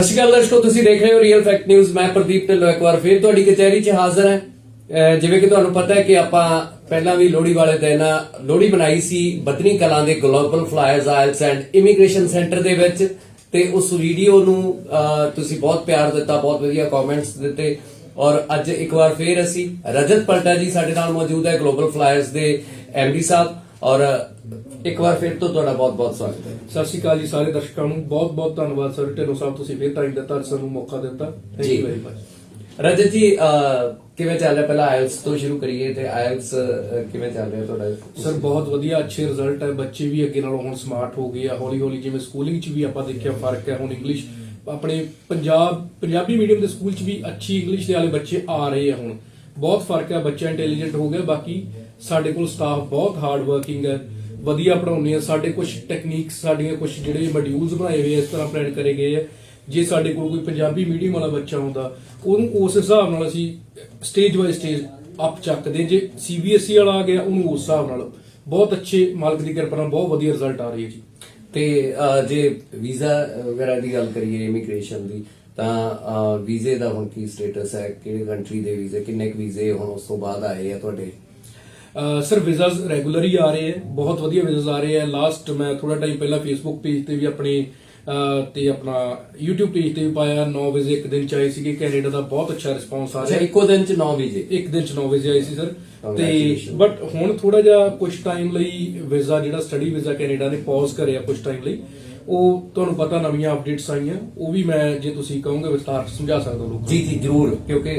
ਸਤਿ ਸ਼੍ਰੀ ਅਕਾਲ ਦਰਸ਼ਕੋ, ਤੁਸੀਂ ਦੇਖ ਰਹੇ ਹੋ ਰੀਅਲ ਫੈਕਟ ਨਿਊਜ਼ ਮੈਂ ਪ੍ਰਦੀਪ ਢਿੱਲੋਂ ਇੱਕ ਵਾਰ ਫੇਰ ਤੁਹਾਡੀ ਕਚਹਿਰੀ 'ਚ ਹਾਜ਼ਰ ਹਾਂ। ਜਿਵੇਂ ਕਿ ਤੁਹਾਨੂੰ ਪਤਾ ਹੈ ਕਿ ਆਪਾਂ ਪਹਿਲਾਂ ਵੀ ਲੋਹੜੀ ਵਾਲੇ ਦਿਨ ਲੋਹੜੀ ਬਣਾਈ ਸੀ ਬਦਨੀ ਕਲਾਂ ਦੇ global flyers IELTS and immigration centre ਦੇ ਵਿੱਚ। ਤੇ ਉਸ ਵੀਡੀਓ ਨੂੰ ਤੁਸੀਂ ਬਹੁਤ ਪਿਆਰ ਦਿੱਤਾ, ਬਹੁਤ ਵਧੀਆ ਕਮੈਂਟਸ ਦਿੱਤੇ। ਔਰ ਅੱਜ ਇੱਕ ਵਾਰ ਫੇਰ ਅਸੀਂ ਰਜਤ ਪਲਟਾ ਜੀ ਸਾਡੇ ਨਾਲ ਮੌਜੂਦ ਹੈ ਗਲੋਬਲ ਫਲਾਇਰਸ ਦੇ ਐਮਡੀ ਸਾਹਿਬ। ਔਰ ਇੱਕ ਵਾਰ ਫਿਰ ਤੋਂ ਤੁਹਾਡਾ ਬਹੁਤ ਬਹੁਤ ਸਵਾਗਤ ਹੈ। ਸਤਿ ਸ਼੍ਰੀ ਅਕਾਲ ਜੀ ਸਾਰੇ ਦਰਸ਼ਕਾਂ ਨੂੰ। ਬਹੁਤ ਬਹੁਤ ਧੰਨਵਾਦ ਸਰ। ਢਿੱਲੋਂ ਸਾਹਿਬ ਤੁਸੀਂ ਫੇਰ ਟਾਈਮ ਦਿੱਤਾ ਸਾਨੂੰ ਮੌਕਾ ਦਿੱਤਾ। Thank. You very much Rajat ji ਕਿਵੇਂ ਚੱਲ ਰਿਹਾ? ਪਹਿਲਾਂ ਆਇਲਸ ਤੋਂ ਸ਼ੁਰੂ ਕਰੀਏ ਤੇ ਆਇਲਸ ਕਿਵੇਂ ਚੱਲ ਰਿਹਾ ਤੁਹਾਡਾ? ਸਰ ਬਹੁਤ ਵਧੀਆ ਅੱਛੇ ਰਿਜ਼ਲਟ ਹੈ। ਬੱਚੇ ਵੀ ਅੱਗੇ ਨਾਲੋਂ ਹੁਣ ਸਮਾਰਟ ਹੋ ਗਏ ਆ। ਹੌਲੀ ਹੌਲੀ ਜਿਵੇਂ ਸਕੂਲਿੰਗ 'ਚ ਵੀ ਆਪਾਂ ਦੇਖਿਆ ਫ਼ਰਕ ਹੈ ਹੁਣ ਇੰਗਲਿਸ਼ ਆਪਣੇ ਪੰਜਾਬ ਪੰਜਾਬੀ ਮੀਡੀਅਮ ਦੇ ਸਕੂਲ 'ਚ ਵੀ ਅੱਛੀ ਇੰਗਲਿਸ਼ ਦੇ ਵਾਲੇ ਬੱਚੇ ਆ ਰਹੇ ਆ ਹੁਣ। ਬਹੁਤ ਫ਼ਰਕ ਹੈ। ਬੱਚਾ ਇੰਟੈਲੀਜੈਂਟ ਹੋ ਗਿਆ। ਬਾਕੀ ਸਾਡੇ ਕੋਲ ਸਟਾਫ ਬਹੁਤ ਹਾਰਡ ਵਰਕਿੰਗ ਹੈ। ਵਧੀਆ ਪੜਾਉਂਦੇ ਆ। ਸਾਡੇ ਕੁਝ ਟੈਕਨੀਕਸ ਸਾਡੀਆਂ ਕੁਝ ਜਿਹੜੇ ਮੋਡਿਊਲਸ ਬਣਾਏ ਹੋਏ ਇਸ ਤਰ੍ਹਾਂ ਪਲਾਨ ਕਰੇ ਗਏ ਆ। ਜੇ ਸਾਡੇ ਕੋਲ ਕੋਈ ਪੰਜਾਬੀ ਮੀਡੀਅਮ ਵਾਲਾ ਬੱਚਾ ਹੁੰਦਾ ਉਹਨੂੰ ਉਸ ਹਿਸਾਬ ਨਾਲ ਅਸੀਂ ਸਟੇਜ ਬਾਈ ਸਟੇਜ ਅਪ ਚੱਕਦੇ ਜੇ ਸੀਬੀਐਸਈ E ਵਾਲਾ ਆ ਗਿਆ, ਉਹਨੂੰ ਉਸ ਹਿਸਾਬ ਨਾਲ। ਬਹੁਤ ਅੱਛੇ ਮਾਲਕ ਦੀ ਕਿਰਪਾ ਨਾਲ ਬਹੁਤ ਵਧੀਆ ਰਿਜ਼ਲਟ ਆ ਰਹੀ ਹੈ ਜੀ। ਤੇ ਜੇ ਵੀਜ਼ਾ ਵਗੈਰਾ ਦੀ ਗੱਲ ਕਰੀਏ ਇਮੀਗ੍ਰੇਸ਼ਨ ਦੀ, ਤਾਂ ਵੀਜ਼ੇ ਦਾ ਹੁਣ ਕੀ ਸਟੇਟਸ ਹੈ? ਕਿਹੜੇ ਕੰਟਰੀ ਦੇ ਵੀਜ਼ੇ, ਕਿੰਨੇ ਕੁ ਵੀਜ਼ੇ ਹੁਣ ਉਸ ਤੋਂ ਬਾਅਦ ਆਏ ਆ ਤੁਹਾਡੇ? ਸਰ ਵੀਜ਼ਾਸ ਰੈਗੂਲਰ ਹੀ ਆ ਰਹੇ ਹੈ ਬਹੁਤ ਵਧੀਆ ਵੀਜ਼ਾਸ ਆ ਰਹੇ ਹੈ। ਲਾਸਟ ਮੈਂ ਥੋੜਾ ਟਾਈਮ ਪਹਿਲਾਂ ਫੇਸਬੁੱਕ ਪੇਜ ਤੇ ਵੀ ਆਪਣੇ ਤੇ ਆਪਣਾ YouTube ਪੇਜ ਤੇ ਵੀ ਪਾਇਆ। 9 ਵੀਜ਼ੇ ਇੱਕ ਦਿਨ ਚ ਆਏ ਸੀਗੇ ਕੈਨੇਡਾ ਦਾ ਬਹੁਤ ਅੱਛਾ ਰਿਸਪੌਂਸ ਆ ਰਿਹਾ। ਇੱਕੋ ਦਿਨ ਚ 9 ਵੀਜ਼ੇ? ਇੱਕ ਦਿਨ ਚ 9 ਵੀਜ਼ੇ ਆਏ ਸੀ ਸਰ ਤੇ. ਬਟ ਹੁਣ ਥੋੜਾ ਜਿਹਾ ਕੁਝ ਟਾਈਮ ਲਈ ਵੀਜ਼ਾ ਜਿਹੜਾ ਸਟੱਡੀ ਵੀਜ਼ਾ ਕੈਨੇਡਾ ਨੇ ਪੌਜ਼ ਕਰਿਆ ਕੁਝ ਟਾਈਮ ਲਈ ਉਹ ਤੁਹਾਨੂੰ ਪਤਾ ਨਵੀਆਂ ਅਪਡੇਟਸ ਆਈਆਂ। ਉਹ ਵੀ ਮੈਂ ਜੇ ਤੁਸੀਂ ਕਹੋਗੇ ਵਿਸਤਾਰ ਸਮਝਾ ਸਕਦਾ ਲੋਕਾਂ ਨੂੰ। ਜੀ ਜੀ ਜ਼ਰੂਰ। ਕਿਉਂਕਿ।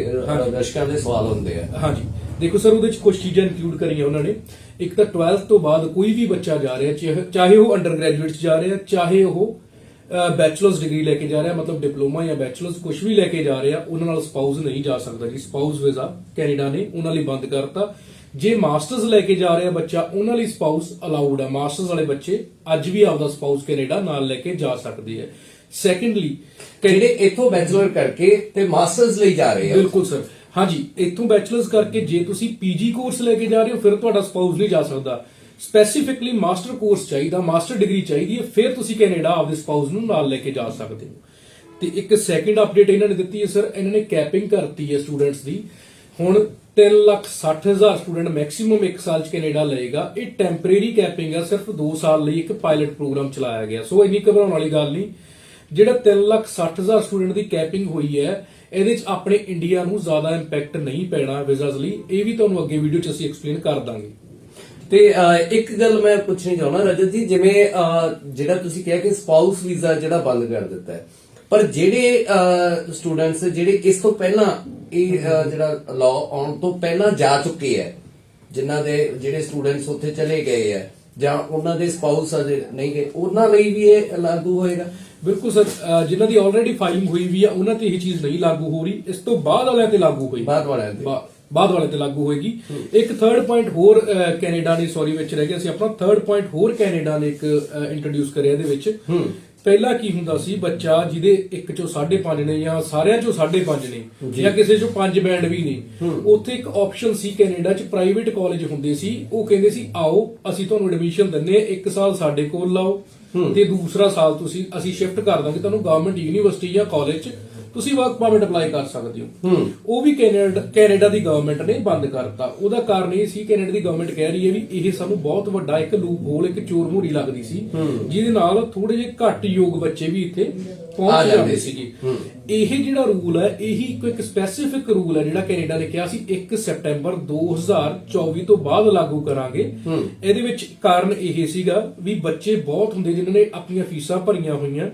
ਦਰਸ਼ਕਾਂ ਦੇ ਸਵਾਲ ਹੁੰਦੇ ਆ। ਹਾਂਜੀ। ਦੇਖੋ ਸਰ ਉਹਦੇ ਵਿੱਚ ਕੁਝ ਚੀਜ਼ਾਂ ਇਨਕਲੂਡ ਕਰੀਆਂ ਉਹਨਾਂ ਨੇ। ਇੱਕ ਤਾਂ 12th ਤੋਂ ਬਾਅਦ ਕੋਈ ਵੀ ਬੱਚਾ ਜਾ ਰਿਹਾ ਚਾਹੇ- ਚਾਹੇ ਉਹ ਅੰਡਰ ਗ੍ਰੈਜੂਏਟ ਜਾ ਰਿਹਾ ਚਾਹੇ ਉਹ ਬੈਚਲਰਸ ਡਿਗਰੀ ਲੈ ਕੇ ਜਾ ਰਿਹਾ ਮਤਲਬ ਡਿਪਲੋਮਾ ਜਾਂ ਬੈਚਲਰਸ ਕੁਝ ਵੀ ਲੈ ਕੇ ਜਾ ਰਿਹਾ ਉਹਨਾਂ ਨਾਲ ਸਪਾਊਸ ਨਹੀਂ ਜਾ ਸਕਦਾ ਜੀ। ਸਪਾਊਸ ਵੀਜ਼ਾ ਕੈਨੇਡਾ ਨੇ ਉਹਨਾਂ ਲਈ ਬੰਦ ਕਰਤਾ। ਜੇ ਮਾਸਟਰਸ ਲੈ ਕੇ ਜਾ ਰਿਹਾ ਬੱਚਾ ਉਹਨਾਂ ਲਈ ਸਪਾਊਸ ਅਲਾਉਡ ਹੈ ਮਾਸਟਰਸ ਵਾਲੇ ਬੱਚੇ ਅੱਜ ਵੀ ਆਪਦਾ ਸਪਾਊਸ ਕੈਨੇਡਾ ਨਾਲ ਲੈ ਕੇ ਜਾ ਸਕਦੇ ਹੈ ਸੈਕੰਡਲੀ ਜਿਹੜੇ ਇੱਥੋਂ ਬੈਚਲਰ ਕਰਕੇ ਤੇ ਮਾਸਟਰਸ ਲਈ ਜਾ ਰਹੇ ਆ। ਬਿਲਕੁਲ ਸਰ। ਹਾਂਜੀ, ਇੱਥੋਂ ਬੈਚਲਰਸ ਕਰਕੇ ਜੇ ਤੁਸੀਂ ਪੀਜੀ ਕੋਰਸ ਲੈ ਕੇ ਜਾ ਰਹੇ ਹੋ, ਫਿਰ ਤੁਹਾਡਾ ਸਪਾਊਸ ਨਹੀਂ ਜਾ ਸਕਦਾ। ਸਪੈਸੀਫਿਕਲੀ ਮਾਸਟਰ ਕੋਰਸ ਚਾਹੀਦਾ ਮਾਸਟਰ ਡਿਗਰੀ ਚਾਹੀਦੀ ਹੈ, ਫਿਰ ਤੁਸੀਂ ਕੈਨੇਡਾ ਆਪਦੇ ਸਪਾਊਸ ਨੂੰ ਨਾਲ ਲੈ ਕੇ ਜਾ ਸਕਦੇ ਹੋ। ਤੇ ਇੱਕ ਸੈਕਿੰਡ ਅਪਡੇਟ ਇਹਨਾਂ ਨੇ ਦਿੱਤੀ ਹੈ ਸਰ ਇਹਨਾਂ ਨੇ ਕੈਪਿੰਗ ਕਰਤੀ ਹੈ ਸਟੂਡੈਂਟਸ ਦੀ। ਹੁਣ 360000 ਸਟੂਡੈਂਟ ਮੈਕਸਿਮਮ ਇੱਕ ਸਾਲ ਚ ਕੈਨੇਡਾ ਲਏਗਾ। ਇਹ ਟੈਂਪਰੇਰੀ ਕੈਪਿੰਗ ਹੈ ਸਿਰਫ 2 ਸਾਲ ਲਈ ਇੱਕ ਪਾਇਲਟ ਪ੍ਰੋਗਰਾਮ ਚਲਾਇਆ ਗਿਆ। ਸੋ ਇੰਨੀ ਘਬਰਾਉਣ ਵਾਲੀ ਗੱਲ ਨਹੀਂ। ਜਿਹੜਾ 360000 ਸਟੂਡੈਂਟ ਦੀ ਕੈਪਿੰਗ ਹੋਈ ਹੈ ਇਹਦੇ ਚ ਆਪਣੇ ਇੰਡੀਆ ਨੂੰ ਜ਼ਿਆਦਾ ਇੰਪੈਕਟ ਨਹੀਂ ਪੈਣਾ ਵੀਜ਼ਾਸ ਲਈ। ਇਹ ਵੀ ਤੁਹਾਨੂੰ ਅੱਗੇ ਵੀਡੀਓ ਚ ਅਸੀਂ ਐਕਸਪਲੇਨ ਕਰ ਦਾਂਗੇ। ਤੇ ਇੱਕ ਗੱਲ ਮੈਂ ਪੁੱਛਣੀ ਚਾਹੁੰਦਾ ਰਜਤ ਜੀ, ਜਿਵੇਂ ਜਿਹੜਾ ਤੁਸੀਂ ਕਿਹਾ ਕਿ ਸਪਾਊਸ ਵੀਜ਼ਾ ਜਿਹੜਾ ਬੰਦ ਕਰ ਦਿੱਤਾ ਹੈ। ਪਰ ਜਿਹੜੇ ਸਟੂਡੈਂਟਸ ਜਿਹੜੇ ਇਸ ਤੋਂ ਪਹਿਲਾਂ ਇਹ ਜਿਹੜਾ ਲਾਅ ਆਉਣ ਤੋਂ ਪਹਿਲਾਂ ਜਾ ਚੁੱਕੇ ਹੈ, ਜਿਨ੍ਹਾਂ ਦੇ, ਜਿਹੜੇ ਸਟੂਡੈਂਟਸ ਉੱਥੇ ਚਲੇ ਗਏ ਹੈ, ਜਾਂ ਉਹਨਾਂ ਦੇ ਸਪਾਊਸ ਅਜੇ ਨਹੀਂ ਗਏ, ਉਹਨਾਂ ਲਈ ਵੀ ਇਹ ਲਾਗੂ ਹੋਏਗਾ? ਬਿਲਕੁਲ ਸਰ ਜਿਨ੍ਹਾਂ ਦੀ ਆਲਰੇਡੀ ਫਾਈਲਿੰਗ ਹੋਈ ਵੀ ਆ ਉਹਨਾਂ ਤੇ ਇਹ ਚੀਜ਼ ਨਹੀਂ ਲਾਗੂ ਹੋ ਰਹੀ। ਇਸ ਤੋਂ ਬਾਅਦ ਵਾਲਿਆਂ ਤੇ ਲਾਗੂ ਹੋਈ। ਬਾਅਦ ਵਾਲਿਆਂ ਤੇ। ਬਾਅਦ ਵਾਲੇ ਤੇ ਲਾਗੂ ਹੋਏਗੀ। ਇੱਕ ਥਰਡ ਪੁਆਇੰਟ ਹੋਰ ਕੈਨੇਡਾ ਨੇ ਸੌਰੀ ਵਿੱਚ ਰਹਿ ਗਿਆ ਸੀ। ਆਪਣਾ ਥਰਡ ਪੁਆਇੰਟ ਹੋਰ ਕੈਨੇਡਾ ਨੇ ਇੱਕ ਇੰਟਰੋਡਿਊਸ ਕਰਿਆ ਇਹਦੇ ਵਿੱਚ। ਪਹਿਲਾਂ ਕੀ ਹੁੰਦਾ ਸੀ ਬੱਚਾ ਜਿਹਦੇ ਇੱਕ ਚੋਂ 5.5 ਨੇ ਜਾਂ ਸਾਰਿਆਂ ਚੋਂ 5.5 ਨੇ ਜੀ। ਕਿਸੇ ਚੋਂ 5 ਬੈਂਡ ਵੀ ਨੇ ਉੱਥੇ ਇੱਕ ਆਪਸ਼ਨ ਸੀ ਕੈਨੇਡਾ 'ਚ। ਪ੍ਰਾਈਵੇਟ ਕਾਲਜ ਹੁੰਦੇ ਸੀ। ਉਹ ਕਹਿੰਦੇ ਸੀ ਆਓ ਅਸੀਂ ਤੁਹਾਨੂੰ ਐਡਮਿਸ਼ਨ ਦਿੰਨੇ ਇੱਕ ਸਾਲ ਸਾਡੇ ਕੋਲ ਲਾਓ। ਤੇ ਦੂਸਰਾ ਸਾਲ ਤੁਸੀਂ ਅਸੀਂ ਸ਼ਿਫਟ ਕਰ ਦਾਂਗੇ ਤੁਹਾਨੂੰ ਗਵਰਨਮੈਂਟ ਯੂਨੀਵਰਸਿਟੀ ਜਾਂ ਕਾਲਜ 'ਚ ਤੁਸੀਂ ਵਰਕ ਪਰਮਿਟ ਅਪਲਾਈ ਕਰ ਸਕਦੇ ਹੋ। ਉਹ ਵੀ ਕੈਨੇਡਾ ਕੈਨੇਡਾ ਦੀ ਗਵਰਨਮੈਂਟ ਨੇ ਬੰਦ ਕਰਤਾ। ਉਹਦਾ ਕਾਰਨ ਇਹ ਸੀ ਕੈਨੇਡਾ ਦੀ ਗਵਰਨਮੈਂਟ ਕਹਿ ਰਹੀ ਹੈ ਵੀ ਇਹ ਸਾਨੂੰ ਬਹੁਤ ਵੱਡਾ ਇੱਕ ਲੂਪ ਹੋਲ ਇੱਕ ਚੋਰ ਮੂਰੀ ਲੱਗਦੀ ਸੀ ਜਿਹਦੇ ਨਾਲ ਥੋੜੇ ਜਿਹੇ ਘੱਟ ਯੋਗ ਬੱਚੇ ਵੀ ਇੱਥੇ ਪਹੁੰਚ ਜਾਂਦੇ ਸੀ। ਸੀਗੇ। ਇਹ ਜਿਹੜਾ ਰੂਲ ਹੈ ਇਹੀ ਕੋਈ ਇੱਕ ਸਪੈਸੀਫਿਕ ਰੂਲ ਹੈ ਜਿਹੜਾ ਕੈਨੇਡਾ ਨੇ ਕਿਹਾ ਸੀ 1 ਸਪਟੈਂਬਰ 2024 ਤੋਂ ਬਾਅਦ ਲਾਗੂ ਕਰਾਂਗੇ। ਇਹਦੇ ਵਿੱਚ ਕਾਰਨ ਇਹ ਸੀਗਾ ਵੀ ਬੱਚੇ ਬਹੁਤ ਹੁੰਦੇ ਜਿਨ੍ਹਾਂ ਨੇ ਆਪਣੀਆਂ ਫੀਸਾਂ ਭਰੀਆਂ ਹੋਈਆਂ।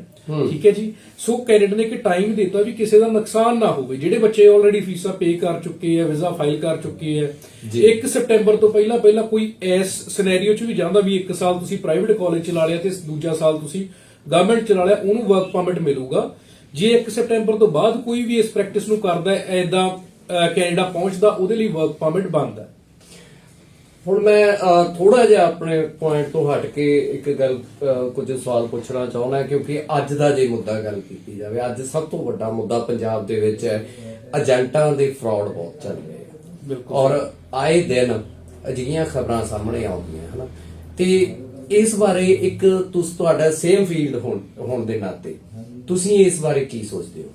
ਠੀਕ ਹੈ ਜੀ? ਸੋ ਕੈਨੇਡਾ ਨੇ ਇੱਕ ਟਾਈਮ ਦਿੱਤਾ ਵੀ ਕਿਸੇ ਦਾ ਨੁਕਸਾਨ ਨਾ ਹੋਵੇ। ਜਿਹੜੇ ਬੱਚੇ ਆਲਰੇਡੀ ਫੀਸਾਂ ਪੇ ਕਰ ਚੁੱਕੇ ਆ ਵੀਜ਼ਾ ਫਾਈਲ ਕਰ ਚੁੱਕੇ ਆ ਜੀ। 1 ਸਪਟੈਂਬਰ ਤੋਂ ਪਹਿਲਾਂ ਪਹਿਲਾਂ ਕੋਈ ਇਸ ਸਿਨੈਰੀਓ 'ਚ ਵੀ ਜਾਂਦਾ ਵੀ ਇੱਕ ਸਾਲ ਤੁਸੀਂ ਪ੍ਰਾਈਵੇਟ ਕਾਲਜ ਚਲਾ ਲਿਆ ਤੇ ਦੂਜਾ ਸਾਲ ਤੁਸੀਂ ਗਵਰਨਮੈਂਟ ਚਲਾ ਲਿਆ ਉਹਨੂੰ ਵਰਕ ਪਰਮਿਟ ਮਿਲੂਗਾ। ਜੇ 1 ਸਪਟੈਂਬਰ ਤੋਂ ਬਾਅਦ ਕੋਈ ਵੀ ਇਸ ਪ੍ਰੈਕਟਿਸ ਨੂੰ ਕਰਦਾ ਹੈ ਐਦਾਂ ਕੈਨੇਡਾ ਪਹੁੰਚਦਾ ਉਹਦੇ ਲਈ ਵਰਕ ਪਰਮਿਟ ਬੰਦ ਹੈ। ਹੁਣ ਮੈਂ ਥੋੜਾ ਜਿਹਾ ਆਪਣੇ ਪੁਆਇੰਟ ਤੋਂ ਹਟ ਕੇ ਇੱਕ ਗੱਲ ਕੁਝ ਸਵਾਲ ਪੁੱਛਣਾ ਚਾਹੁੰਦਾ ਕਿਉਂਕਿ ਅੱਜ ਦਾ ਜੇ ਮੁੱਦਾ ਗੱਲ ਕੀਤੀ ਜਾਵੇ ਅੱਜ ਸਭ ਤੋਂ ਵੱਡਾ ਮੁੱਦਾ ਪੰਜਾਬ ਦੇ ਵਿੱਚ ਹੈ ਏਜੰਟਾਂ ਦੇ ਫਰਾਡ ਬਹੁਤ ਚੱਲ ਰਹੇ ਆ। ਬਿਲਕੁਲ। ਔਰ ਆਏ ਦਿਨ ਅਜਿਹੀਆਂ ਖਬਰਾਂ ਸਾਹਮਣੇ ਆਉਂਦੀਆਂ ਹਨ। ਤੇ ਇਸ ਬਾਰੇ ਇੱਕ ਤੁਸ ਤੁਹਾਡਾ ਸੇਮ ਫੀਲਡ ਹੋਣ ਦੇ ਨਾਤੇ ਤੁਸੀਂ ਇਸ ਬਾਰੇ ਕੀ ਸੋਚਦੇ ਹੋ?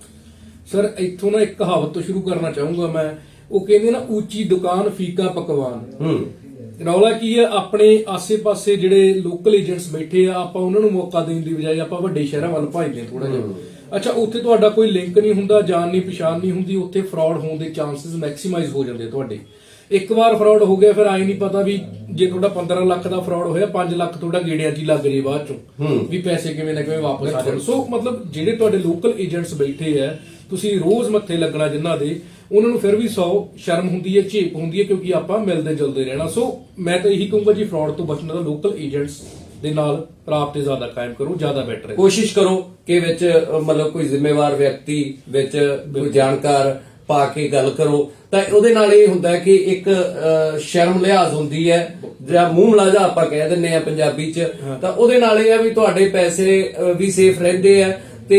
ਸਰ ਇੱਥੋਂ ਨਾ ਇੱਕ ਕਹਾਵਤ ਤੋਂ ਸ਼ੁਰੂ ਕਰਨਾ ਚਾਹੂੰਗਾ ਮੈਂ। ਉਹ ਕਹਿੰਦੇ ਨਾ ਉੱਚੀ ਦੁਕਾਨ ਫੀਕਾ ਪਕਵਾਨ। ਹੂੰ। ਰੌਲਾ ਕੀ ਹੈ? ਆਪਣੇ ਆਸੇ-ਪਾਸੇ ਜਿਹੜੇ ਲੋਕਲ ਏਜੰਟਸ ਬੈਠੇ ਆ ਆਪਾਂ ਉਹਨਾਂ ਨੂੰ ਮੌਕਾ ਦੇਣ ਦੀ ਬਜਾਏ ਆਪਾਂ ਵੱਡੇ ਸ਼ਹਿਰਾਂ ਵੱਲ ਭੱਜਦੇ ਥੋੜਾ ਜਿਹਾ। ਅੱਛਾ ਉੱਥੇ ਤੁਹਾਡਾ ਕੋਈ ਲਿੰਕ ਨਹੀਂ ਹੁੰਦਾ ਜਾਣ ਨਹੀਂ ਪਛਾਣ ਨਹੀਂ ਹੁੰਦੀ ਉੱਥੇ ਫਰਾਡ ਹੋਣ ਦੇ ਚਾਂਸਸ ਮੈਕਸਿਮਾਈਜ਼ ਹੋ ਜਾਂਦੇ ਤੁਹਾਡੇ। ਇੱਕ ਵਾਰ ਫਰਾਡ ਹੋ ਗਿਆ ਫਿਰ ਆਈ ਨਹੀਂ ਪਤਾ ਵੀ ਜੇ ਤੁਹਾਡਾ 15 ਲੱਖ ਦਾ ਫਰਾਡ ਹੋਇਆ 5 ਲੱਖ ਤੁਹਾਡਾ ਗੇੜਿਆਂ 'ਚ ਹੀ ਲੱਗ ਜੇ ਬਾਅਦ ਚੋਂ ਵੀ ਪੈਸੇ ਕਿਵੇਂ ਨਾ ਕਿਵੇਂ ਵਾਪਸ ਆ ਜਾਣ। ਸੋ ਮਤਲਬ ਜਿਹੜੇ ਤੁਹਾਡੇ ਲੋਕਲ ਏਜੰਟਸ ਬੈਠੇ ਆ ਤੁਸੀਂ ਰੋਜ਼ ਮੱਥੇ ਲੱਗਣਾ ਜਿਨ੍ਹਾਂ ਦੇ ਉਹਨਾਂ ਨੂੰ ਫਿਰ ਵੀ 100 ਸ਼ਰਮ ਹੁੰਦੀ ਹੈ ਝੇਪ ਹੁੰਦੀ ਹੈ ਕਿਉਂਕਿ ਆਪਾਂ ਮਿਲਦੇ ਜੁਲਦੇ ਰਹਿਣਾ। ਸੋ ਮੈਂ ਤਾਂ ਇਹੀ ਕਹੂੰਗਾ ਜੀ ਫਰਾਡ ਤੋਂ ਬਚਣ ਦਾ ਲੋਕਲ ਏਜੰਟਸ ਦੇ ਨਾਲ ਰਾਬਤੇ ਜ਼ਿਆਦਾ ਕਾਇਮ ਕਰੋ ਜ਼ਿਆਦਾ ਬੈਟਰ ਹੈ। ਕੋਸ਼ਿਸ਼ ਕਰੋ ਕਿ ਵਿੱਚ ਮਤਲਬ ਕੋਈ ਜ਼ਿੰਮੇਵਾਰ ਵਿਅਕਤੀ ਵਿੱਚ ਕੋਈ ਜਾਣਕਾਰ ਪਾ ਕੇ ਗੱਲ ਕਰੋ ਤਾਂ ਉਹਦੇ ਨਾਲ ਇਹ ਹੁੰਦਾ ਕਿ ਇੱਕ ਸ਼ਰਮ ਲਿਹਾਜ਼ ਹੁੰਦੀ ਹੈ ਜਾਂ ਮੂੰਹ ਮਲਾਜਾ ਆਪਾਂ ਕਹਿ ਦਿੰਨੇ ਆ ਪੰਜਾਬੀ ਚ ਤਾਂ ਉਹਦੇ ਨਾਲ ਇਹ ਹੈ ਵੀ ਤੁਹਾਡੇ ਪੈਸੇ ਵੀ ਸੇਫ ਰਹਿੰਦੇ ਆ ਤੇ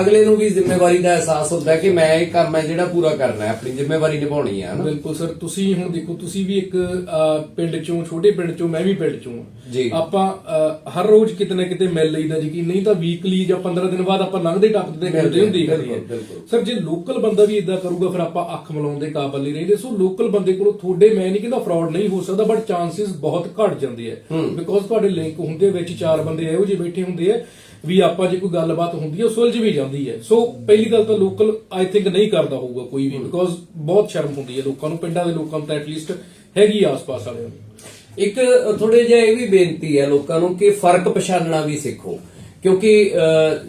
ਅਗਲੇ ਨੂੰ ਵੀ ਜ਼ਿੰਮੇਵਾਰੀ ਦਾ ਅਹਿਸਾਸ ਹੁੰਦਾ ਹੈ ਕਿ ਮੈਂ ਇਹ ਕੰਮ ਹੈ ਜਿਹੜਾ ਪੂਰਾ ਕਰਨਾ ਹੈ ਆਪਣੀ ਜ਼ਿੰਮੇਵਾਰੀ ਨਿਭਾਉਣੀ ਹੈ ਬਿਲਕੁਲ ਸਰ ਤੁਸੀਂ ਹੁਣ ਦੇਖੋ ਤੁਸੀਂ ਵੀ ਇੱਕ ਪਿੰਡ ਚੋਂ ਛੋਟੇ ਪਿੰਡ ਚੋਂ ਮੈਂ ਵੀ ਪਿੰਡ ਚੋਂ ਹਾਂ। ਜੀ। ਆਪਾਂ ਹਰ ਰੋਜ਼ ਕਿਤੇ ਨਾ ਕਿਤੇ ਮਿਲ ਲਈਦਾ ਜੀ ਕਿ ਨਹੀਂ ਤਾਂ ਵੀਕਲੀ ਜਾਂ 15 ਦਿਨ ਬਾਅਦ ਆਪਾਂ ਲੰਘਦੇ ਟੱਪਦੇ ਮਿਲਦੇ ਹੁੰਦੇ ਬਿਲਕੁਲ। ਸਰ ਜੇ ਲੋਕਲ ਬੰਦਾ ਵੀ ਇਦਾਂ ਕਰੂਗਾ ਫਿਰ ਆਪਾਂ ਅੱਖ ਮਿਲਾਉਣ ਦੇ ਕਾਬਲ ਨਹੀਂ ਰਹਿੰਦੇ ਸੋ ਲੋਕਲ ਬੰਦੇ ਕੋਲੋਂ ਤੁਹਾਡੇ ਮੈਂ ਨਹੀਂ ਕਹਿੰਦਾ ਫਰਾਡ ਨਹੀਂ ਹੋ ਸਕਦਾ ਬਟ ਚਾਂਸਸ ਬਹੁਤ ਘਟ ਜਾਂਦੇ ਆ ਬਿਕੋਜ਼ ਤੁਹਾਡੇ ਲਿੰਕ ਹੁੰਦੇ ਵਿੱਚ ਚਾਰ ਬੰਦੇ ਇਹੋ ਜਿਹੇ ਬੈਠੇ ਹੁੰਦੇ ਆ ਵੀ ਆਪਾਂ ਜੇ ਕੋਈ ਗੱਲਬਾਤ ਹੁੰਦੀ ਹੈ, ਉਹ ਸੁਲਝ ਵੀ ਜਾਂਦੀ ਹੈ। ਸੋ ਪਹਿਲੀ ਗੱਲ ਤਾਂ ਲੋਕਲ ਆਈ ਥਿੰਕ ਨਹੀਂ ਕਰਦਾ ਹੋਊਗਾ ਕੋਈ ਵੀ ਬਿਕੋਜ਼ ਬਹੁਤ ਸ਼ਰਮ ਹੁੰਦੀ ਹੈ ਲੋਕਾਂ ਨੂੰ, ਪਿੰਡਾਂ ਦੇ ਲੋਕਾਂ ਨੂੰ ਤਾਂ ਐਟਲੀਸਟ ਹੈਗੀ ਆਸ-ਪਾਸ ਵਾਲਿਆਂ ਨੂੰ। ਇੱਕ ਥੋੜੇ ਜਿਹਾ ਇਹ ਵੀ ਬੇਨਤੀ ਹੈ ਲੋਕਾਂ ਨੂੰ ਕਿ ਫ਼ਰਕ ਪਛਾਣਨਾ ਵੀ ਸਿੱਖੋ। ਕਿਉਂਕਿ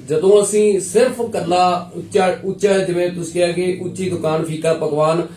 ਜਦੋਂ ਅਸੀਂ ਸਿਰਫ ਕੱਲਾ ਉੱਚਾ ਉੱਚਾ ਜਿਵੇਂ ਤੁਸੀਂ ਕਿਹਾ ਕਿ ਉੱਚੀ ਦੁਕਾਨ, ਫੀਕਾ ਪਕਵਾਨ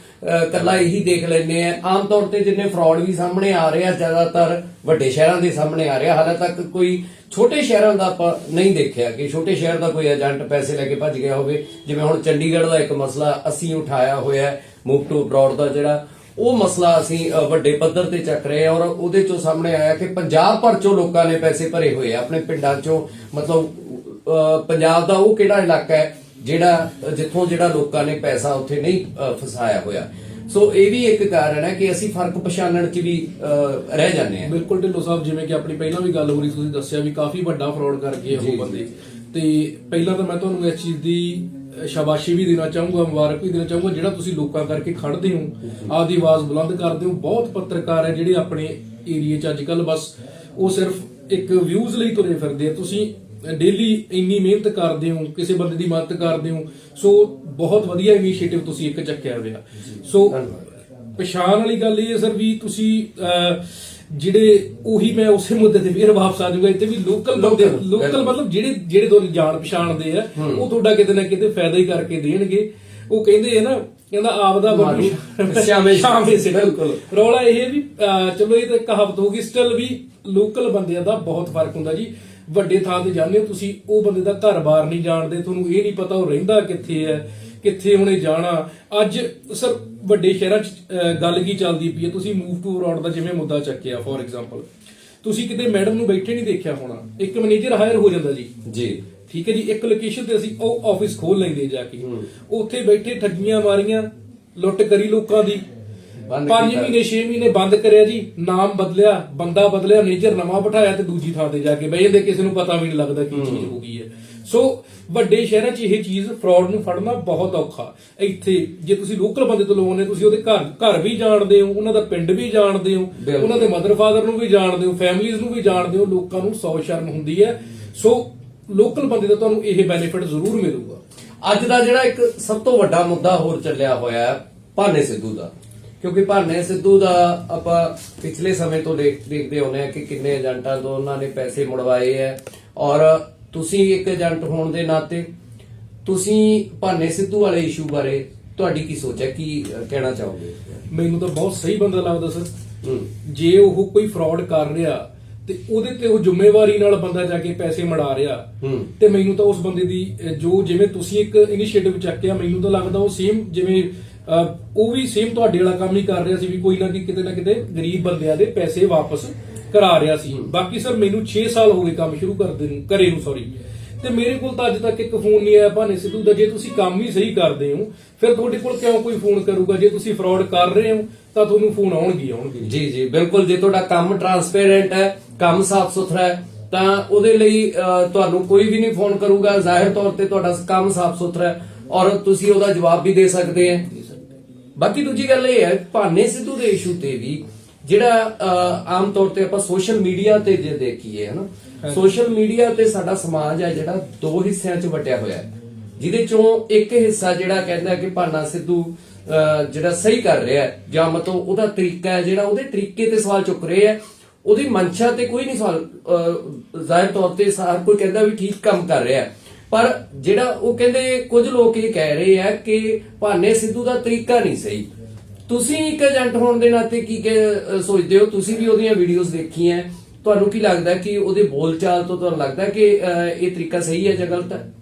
ਕੱਲਾ ਇਹੀ ਦੇਖ ਲੈਂਦੇ ਆ। ਆਮ ਤੌਰ ਤੇ ਜਿੰਨੇ ਫਰਾਡ ਵੀ ਸਾਹਮਣੇ ਆ ਰਹੇ ਆ ਜ਼ਿਆਦਾਤਰ ਵੱਡੇ ਸ਼ਹਿਰਾਂ ਦੇ ਸਾਹਮਣੇ ਆ ਰਿਹਾ ਹਾਲੇ ਤੱਕ ਕੋਈ ਛੋਟੇ ਸ਼ਹਿਰਾਂ ਦਾ ਆਪਾਂ ਨਹੀਂ ਦੇਖਿਆ ਕਿ ਛੋਟੇ ਸ਼ਹਿਰ ਦਾ ਕੋਈ ਏਜੰਟ ਪੈਸੇ ਲੈ ਕੇ ਭੱਜ ਗਿਆ ਹੋਵੇ। ਜਿਵੇਂ ਹੁਣ ਚੰਡੀਗੜ੍ਹ ਦਾ ਇੱਕ ਮਸਲਾ ਅਸੀਂ ਉਠਾਇਆ ਹੋਇਆ ਹੈ ਮੂਵ ਟੂ ਅਬਰੋਡ ਦਾ ਜਿਹੜਾ। ਉਹ ਮਸਲਾ ਅਸੀਂ ਵੱਡੇ ਪੱਧਰ ਤੇ ਚੱਕ ਰਹੇ ਹਾਂ ਔਰ ਉਹਦੇ ਚੋਂ ਸਾਹਮਣੇ ਆਇਆ ਕਿ ਪੰਜਾਬ ਭਰ ਚੋਂ ਲੋਕਾਂ ਨੇ ਪੈਸੇ ਭਰੇ ਹੋਏ ਆ। ਆਪਣੇ ਪਿੰਡਾਂ ਚੋਂ ਮਤਲਬ ਅ, ਪੰਜਾਬ ਦਾ ਉਹ ਕਿਹੜਾ ਇਲਾਕਾ ਹੈ? ਜਿਹੜਾ ਜਿੱਥੋਂ ਜਿਹੜਾ ਲੋਕਾਂ ਨੇ ਪੈਸਾ ਉੱਥੇ ਨਹੀਂ ਫਸਾਇਆ ਹੋਇਆ। ਸੋ ਇਹ ਵੀ ਇੱਕ ਕਾਰਨ ਹੈ ਕਿ ਅਸੀਂ ਫ਼ਰਕ ਪਛਾਣਨ 'ਚ ਵੀ ਰਹਿ ਜਾਂਦੇ ਹਾਂ। ਬਿਲਕੁਲ ਢਿੱਲੋਂ ਸਾਹਿਬ ਜਿਵੇਂ ਕਿ ਆਪਣੀ ਪਹਿਲਾਂ ਵੀ ਗੱਲ ਹੋ ਰਹੀ ਤੁਸੀਂ ਦੱਸਿਆ ਵੀ ਕਾਫੀ ਵੱਡਾ ਫਰਾਡ ਕਰ ਗਏ ਉਹ ਬੰਦੇ। ਤੇ ਪਹਿਲਾਂ ਤਾਂ ਮੈਂ ਤੁਹਾਨੂੰ ਇਸ ਚੀਜ਼ ਦੀ ਸ਼ਾਬਾਸ਼ੀ ਵੀ ਦੇਣਾ ਚਾਹੂੰਗਾ ਮੁਬਾਰਕ ਵੀ ਦੇਣਾ ਚਾਹੂੰਗਾ ਜਿਹੜਾ ਤੁਸੀਂ ਲੋਕਾਂ ਕਰਕੇ ਖੜਦੇ ਹੋ ਆਪਦੀ ਆਵਾਜ਼ ਬੁਲੰਦ ਕਰਦੇ ਹੋ। ਬਹੁਤ ਪੱਤਰਕਾਰ ਹੈ ਜਿਹੜੇ ਆਪਣੇ ਏਰੀਆ 'ਚ ਅੱਜਕੱਲ ਬਸ ਉਹ ਸਿਰਫ ਇੱਕ ਵਿਊਜ਼ ਲਈ ਤੁਰੇ ਫਿਰਦੇ ਆ। ਤੁਸੀਂ ਡੇਲੀ ਇੰਨੀ ਮਿਹਨਤ ਕਰਦੇ ਹੋ ਕਿਸੇ ਬੰਦੇ ਦੀ ਮਦਦ ਕਰਦੇ ਹੋ ਸੋ ਬਹੁਤ ਵਧੀਆ ਇਨੀਸ਼ੀਏਟਿਵ ਤੁਸੀਂ ਇੱਕ ਚੱਕਿਆ ਹੋਇਆ ਸੋ ਪਛਾਣ ਵਾਲੀ ਗੱਲ ਇਹ ਹੈ ਸਰ ਵੀ ਤੁਸੀਂ ਜਿਹੜੇ ਉਹੀ ਮੈਂ ਉਸੇ ਮੁੱਦੇ ਤੇ ਫੇਰ ਵਾਪਸ ਆ ਜਾਊਗਾ ਇੱਥੇ ਵੀ ਲੋਕਲ ਬੰਦੇ ਲੋਕਲ। ਮਤਲਬ ਜਿਹੜੇ ਜਿਹੜੇ ਤੁਹਾਨੂੰ ਜਾਣ ਪਛਾਣਦੇ ਆ ਉਹ ਤੁਹਾਡਾ ਕਿਤੇ ਨਾ ਕਿਤੇ ਫਾਇਦਾ ਹੀ ਕਰਕੇ ਦੇਣਗੇ ਉਹ ਕਹਿੰਦੇ ਆ ਨਾ ਕਹਿੰਦਾ ਆਪਦਾ ਮਾਰੂ, ਬੰਦੂ ਸ਼ਾਮੇ ਸ਼ਾਮੇ ਸਿੱਟੂ। ਬਿਲਕੁਲ। ਰੌਲਾ ਇਹ ਵੀ ਚਲੋ ਇਹ ਤਾਂ ਕਹਾਵਤ ਹੋ ਗਈ ਸਟਿਲ ਵੀ ਲੋਕਲ ਬੰਦਿਆਂ ਦਾ ਬਹੁਤ ਫ਼ਰਕ ਹੁੰਦਾ ਜੀ ਵੱਡੇ ਥਾਂ ਤੇ ਜਾਂਦੇ ਹੋ ਤੁਸੀਂ ਉਹ ਬੰਦੇ ਦਾ ਘਰ-ਬਾਰ ਨਹੀਂ ਜਾਣਦੇ ਤੁਹਾਨੂੰ ਇਹ ਨਹੀਂ ਪਤਾ ਉਹ ਰਹਿੰਦਾ ਕਿੱਥੇ ਹੈ ਕਿੱਥੇ ਉਹਨੇ ਜਾਣਾ। ਅੱਜ ਸਰ ਵੱਡੇ ਸ਼ਹਿਰਾਂ 'ਚ ਗੱਲ ਕੀ ਚੱਲਦੀ ਪਈ ਹੈ? ਤੁਸੀਂ ਮੂਵ ਟੂ ਅਬਰਾਡ ਦਾ ਜਿਵੇਂ ਮੁੱਦਾ ਚੱਕਿਆ ਫੋਰ ਐਗਜ਼ਾਮਪਲ ਤੁਸੀਂ ਕਿਤੇ ਮੈਡਮ ਨੂੰ ਬੈਠੇ ਨਹੀਂ ਦੇਖਿਆ ਹੋਣਾ। ਇੱਕ ਮੈਨੇਜਰ ਹਾਇਰ ਹੋ ਜਾਂਦਾ ਜੀ। ਜੀ। ਠੀਕ ਹੈ ਜੀ ਇੱਕ ਲੋਕੇਸ਼ਨ ਤੇ ਅਸੀਂ ਉਹ ਆਫਿਸ ਖੋਲ ਲੈਂਦੇ ਜਾ ਕੇ। ਉੱਥੇ ਬੈਠੇ ਠੱਗੀਆਂ ਮਾਰੀਆਂ ਲੁੱਟ ਕਰੀ ਲੋਕਾਂ ਦੀ। ਬੰਦ 5 ਕੀਤਾ। ਮਹੀਨੇ 6 ਮਹੀਨੇ ਬੰਦ ਕਰਿਆ ਜੀ ਨਾਮ ਬਦਲਿਆ ਬੰਦਾ ਬਦਲਿਆ ਮੈਨੇਜਰ ਨਵਾਂ ਬਿਠਾਇਆ ਤੇ ਦੂਜੀ ਥਾਂ ਤੇ ਜਾ ਕੇ ਬਹਿ ਜਾਂਦੇ ਕਿਸੇ ਨੂੰ ਪਤਾ ਵੀ ਨਹੀਂ ਲੱਗਦਾ ਕੀ ਚੀਜ਼ ਹੋ। ਗਈ ਹੈ। ਸੋ ਵੱਡੇ ਸ਼ਹਿਰਾਂ 'ਚ ਇਹ ਚੀਜ਼ ਫਰਾਡ ਨੂੰ ਫੜਨਾ ਬਹੁਤ ਔਖਾ। ਇੱਥੇ ਜੇ ਤੁਸੀਂ ਲੋਕਲ ਬੰਦੇ ਤੋਂ ਲਵਾਉਂਦੇ ਤੁਸੀਂ ਉਹਦੇ ਘਰ ਘਰ ਵੀ ਜਾਣਦੇ ਹੋ ਉਹਨਾਂ ਦਾ ਪਿੰਡ ਵੀ ਜਾਣਦੇ ਹੋ ਬਿਲਕੁਲ। ਉਹਨਾਂ ਦੇ ਮਦਰ ਫਾਦਰ ਨੂੰ ਵੀ ਜਾਣਦੇ ਹੋ ਫੈਮਿਲੀਜ਼ ਨੂੰ ਵੀ ਜਾਣਦੇ ਹੋ ਲੋਕਾਂ ਨੂੰ ਸੌ ਸ਼ਰਮ ਹੁੰਦੀ ਹੈ। ਸੋ ਲੋਕਲ ਬੰਦੇ ਦਾ ਤੁਹਾਨੂੰ ਇਹ ਬੈਨੀਫਿਟ ਜ਼ਰੂਰ ਮਿਲੂਗਾ। ਅੱਜ ਦਾ ਜਿਹੜਾ ਇੱਕ ਸਭ ਤੋਂ ਵੱਡਾ ਮੁੱਦਾ ਹੋਰ ਚੱਲਿਆ ਹੋਇਆ ਹੈ ਭਾਨੇ ਸਿੱਧੂ ਦਾ। ਕਿਉਂਕਿ ਭਾਨੇ ਸਿੱਧੂ ਦਾ ਆਪਾਂ ਪਿਛਲੇ ਸਮੇਂ ਤੋਂ ਦੇਖ ਦੇਖਦੇ ਆਉਂਦੇ ਆ ਕਿ ਕਿੰਨੇ ਏਜੰਟਾਂ ਤੋਂ ਉਹਨਾਂ ਨੇ ਪੈਸੇ ਮੁੜਵਾਏ ਹੈ। ਔਰ ਤੁਸੀਂ ਇੱਕ ਏਜੰਟ ਹੋਣ ਦੇ ਨਾਤੇ ਤੁਸੀਂ ਭਾਨੇ ਸਿੱਧੂ ਵਾਲੇ ਇਸ਼ੂ ਬਾਰੇ ਤੁਹਾਡੀ ਕੀ ਸੋਚ ਹੈ? ਕੀ ਕਹਿਣਾ ਚਾਹੋਗੇ? ਮੈਨੂੰ ਤਾਂ ਬਹੁਤ ਸਹੀ ਬੰਦਾ ਲੱਗਦਾ ਸਰ। ਜੇ ਉਹ ਕੋਈ ਫਰਾਡ ਕਰ ਰਿਹਾ ਤੇ ਉਹਦੇ ਤੇ ਉਹ ਜ਼ਿੰਮੇਵਾਰੀ ਨਾਲ ਬੰਦਾ ਜਾ ਕੇ ਪੈਸੇ ਮੜਾ ਰਿਹਾ। ਤੇ ਮੈਨੂੰ ਤਾਂ ਉਸ ਬੰਦੇ ਦੀ ਜੋ ਜਿਵੇਂ ਤੁਸੀਂ ਇੱਕ ਇਨੀਸ਼ੀਏਟਿਵ ਚੱਕਿਆ ਮੈਨੂੰ ਤਾਂ ਲੱਗਦਾ ਉਹ ਸੇਮ ਜਿਵੇਂ ਉਹ ਵੀ ਸੇਮ ਤੁਹਾਡੇ ਵਾਲਾ ਕੰਮ ਹੀ ਕਰ ਰਿਹਾ ਸੀ ਵੀ ਕੋਈ ਨਾ ਕਿ ਕਿਤੇ ਨਾ ਕਿਤੇ ਗਰੀਬ ਬੰਦਿਆਂ ਦੇ ਪੈਸੇ ਵਾਪਸ ਕਰਾ ਰਿਹਾ ਸੀ। ਬਾਕੀ ਸਰ ਮੈਨੂੰ 6 ਸਾਲ ਹੋ ਗਏ ਕੰਮ ਸ਼ੁਰੂ ਕਰਦੇ ਨੂੰ ਕਰੇ ਨੂੰ ਸੌਰੀ ਤੇ ਮੇਰੇ ਕੋਲ ਤਾਂ ਅੱਜ ਤੱਕ ਇੱਕ ਫੋਨ ਨਹੀਂ ਆਇਆ ਭਾਨੇ ਸਿੱਧੂ ਦਾ। ਜੇ ਤੁਸੀਂ ਕੰਮ ਹੀ ਸਹੀ ਕਰਦੇ ਹੋ ਫਿਰ ਤੁਹਾਡੇ ਕੋਲ ਕਿਉਂ ਕੋਈ ਫੋਨ ਕਰੂਗਾ? ਜੇ ਤੁਸੀਂ ਫਰਾਡ ਕਰ ਰਹੇ ਹੋ ਤਾਂ ਤੁਹਾਨੂੰ ਫੋਨ ਆਉਣਗੇ ਹੀ ਆਉਣਗੇ। ਜੀ ਜੀ ਬਿਲਕੁਲ। ਜੇ ਤੁਹਾਡਾ ਕੰਮ ਟਰਾਂਸਪੇਰੈਂਟ ਹੈ ਕੰਮ ਸਾਫ਼ ਸੁਥਰਾ ਹੈ ਤਾਂ ਉਹਦੇ ਲਈ ਤੁਹਾਨੂੰ ਕੋਈ ਵੀ ਨਹੀਂ ਫੋਨ ਕਰੂਗਾ। ਜ਼ਾਹਿਰ ਤੌਰ ਤੇ ਤੁਹਾਡਾ ਕੰਮ ਸਾਫ਼ ਸੁਥਰਾ ਹੈ ਔਰ ਤੁਸੀਂ ਉਹਦਾ ਜਵਾਬ ਵੀ ਦੇ ਸਕਦੇ ਆ ਬਾਕੀ ਦੂਜੀ ਗੱਲ ਇਹ ਹੈ ਭਾਨੇ ਸਿੱਧੂ ਦੇ ਇਸ਼ੂ ਤੇ ਵੀ ਜਿਹੜਾ ਆਮ ਤੌਰ ਤੇ ਆਪਾਂ ਸੋਸ਼ਲ ਮੀਡੀਆ ਤੇ ਜੇ ਦੇਖੀਏ ਹਨਾ? ਸੋਸ਼ਲ ਮੀਡੀਆ ਤੇ ਸਾਡਾ ਸਮਾਜ ਹੈ ਜਿਹੜਾ ਦੋ ਹਿੱਸਿਆਂ 'ਚ ਵਟਿਆ ਹੋਇਆ ਹੈ। ਜਿਹਦੇ ਚੋਂ ਇੱਕ ਹਿੱਸਾ ਜਿਹੜਾ ਕਹਿੰਦਾ ਕਿ ਭਾਨਾ ਸਿੱਧੂ ਜਿਹੜਾ ਸਹੀ ਕਰ ਰਿਹਾ ਹੈ ਜਾਂ ਮਤਲਬ ਉਹਦਾ ਤਰੀਕਾ ਹੈ ਜਿਹੜਾ ਉਹਦੇ ਤਰੀਕੇ ਤੇ ਸਵਾਲ ਚੁੱਕ ਰਹੇ ਹੈ ਉਹਦੀ ਮਨਸ਼ਾ ਤੇ ਕੋਈ ਨਹੀਂ ਸਵਾਲ ਜ਼ਾਹਿਰ ਤੌਰ ਤੇ ਹਰ ਕੋਈ ਕਹਿੰਦਾ ਵੀ ਠੀਕ ਕੰਮ ਕਰ ਰਿਹਾ ਹੈ। ਪਰ ਜਿਹੜਾ ਉਹ ਕਹਿੰਦੇ ਕੁਝ ਲੋਕ ਇਹ ਕਹਿ ਰਹੇ ਆ ਕਿ ਭਾਨੇ ਸਿੱਧੂ ਦਾ ਤਰੀਕਾ ਨਹੀਂ ਸਹੀ। ਤੁਸੀਂ ਇੱਕ ਏਜੰਟ ਹੋਣ ਦੇ ਨਾਤੇ ਕੀ ਸੋਚਦੇ ਹੋ? ਤੁਸੀਂ ਵੀ ਉਹਦੀਆਂ ਵੀਡੀਓਜ਼ ਦੇਖੀਆਂ। ਤੁਹਾਨੂੰ ਕੀ ਲੱਗਦਾ ਕਿ ਉਹਦੇ ਬੋਲਚਾਲ ਤੋਂ ਤੁਹਾਨੂੰ ਲੱਗਦਾ ਕਿ ਇਹ ਤਰੀਕਾ ਸਹੀ ਹੈ ਜਾਂ ਗਲਤ ਹੈ?